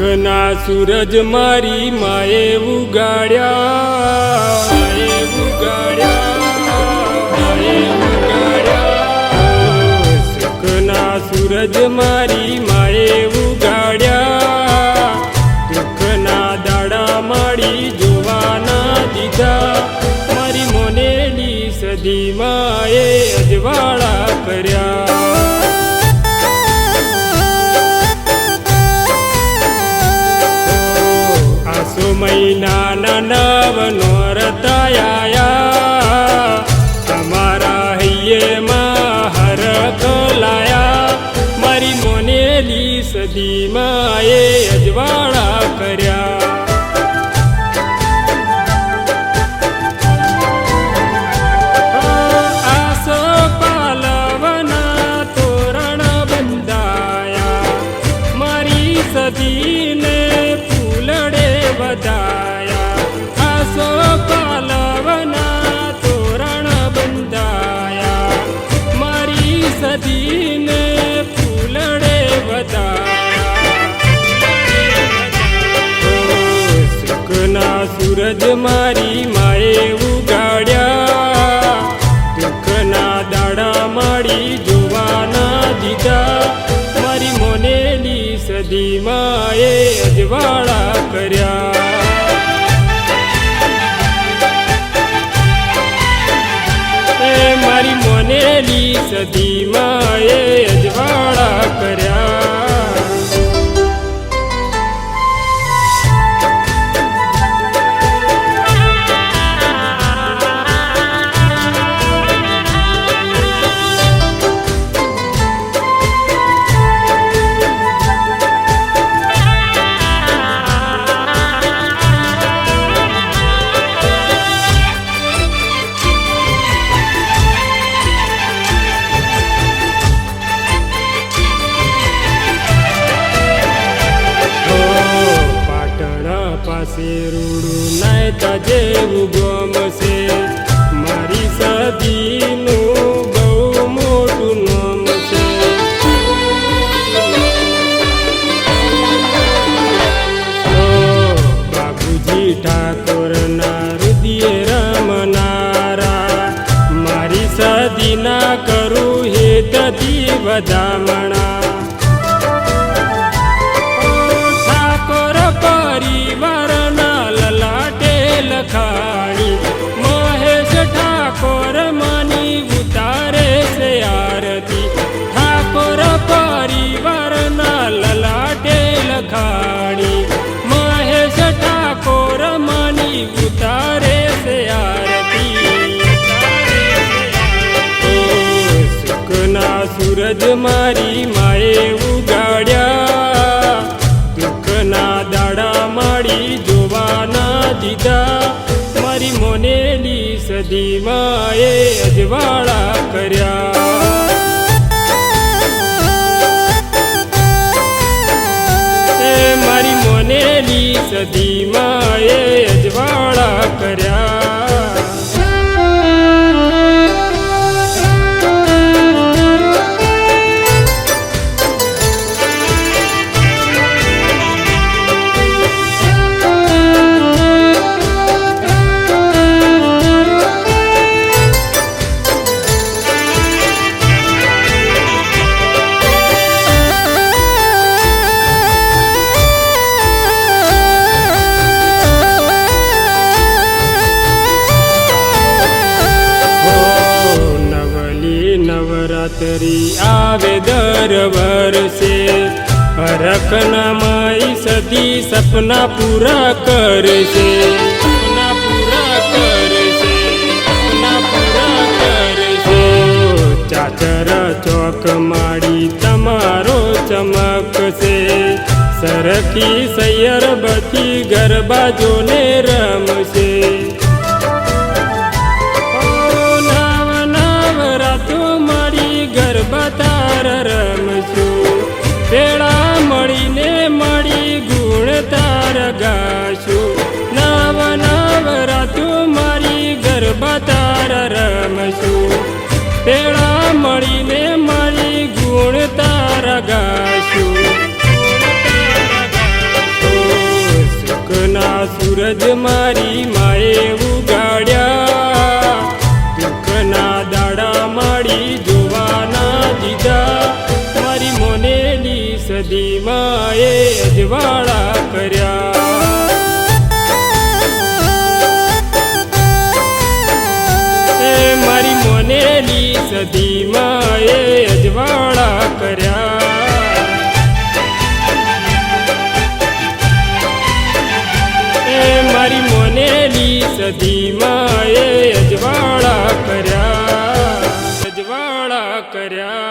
સૂરજ મારી માએ ઉગાડ્યા માએ ઉગાડ્યા ઉગાડ્યા. સુખના સૂરજ મારી માએ ઉગાડ્યા દુઃખના દાડા માડી જોવાના દીધા. મારી મોનેલી સદી માએ અજવાળા કર્યા. મહિનાના નવ નોરતાયા તમારા હૈયેમાં હર લાયા મારી મોનેલી સદીમાં એ અજવાળા કર્યા તોરણ બંધાયા મારી આસો પાલવના તોરણ બંધાયા. મારી સદીને ફૂલડે વધાયા. સુખના સૂરજ મારી માએ ઉગાડ્યા. દુઃખના દાડા માડી જોવાના દીધા. મારી મોનેલી સદી માએ અજવાળા કર્યા. મોનેલી સદી માએ અજવાળા પાસે રૂડું નાયતા જેવું ગમશે મારી સદીનું બહુ મોટું નામ છે. બાબુજી ઠાકોરના રુદિયે રમનારા વધામણા. પરિવારના લલાટે લખાણી. મહેશ ઠાકોર માની ઉતારે છે આરતી. સુખના સૂરજ મારી માએ ઉગાડ્યા. દુઃખના દાડા માડી જોવાના દીધા. મારી મોનેલી સદી માએ અજવાળા કર્યા. મોનેલી સદી માએ અજવાળા કર્યા. નવરાત્રી આવે દર વર્ષે. હરખના માઈ સતી સપના પૂરા કરશે. ચાચર ચોક માડી તમારો ચમકશે. સરખી સૈયર બધી ગરબા જોને રમશે. પેડા મળીને મારી ગુણ તારા ગાશું. ઓ સૂરજ મારી માએ ઉગાડ્યા. દુઃખના દાડા માડી જોવાના દીધા. મારી મોનેલી સદી માએ અજવાળા મોનેલી એ અજવાળા કર્યા. એ મારી મોનેલી સદીમાં એ અજવાળા કર્યા. અજવાળા કર્યા.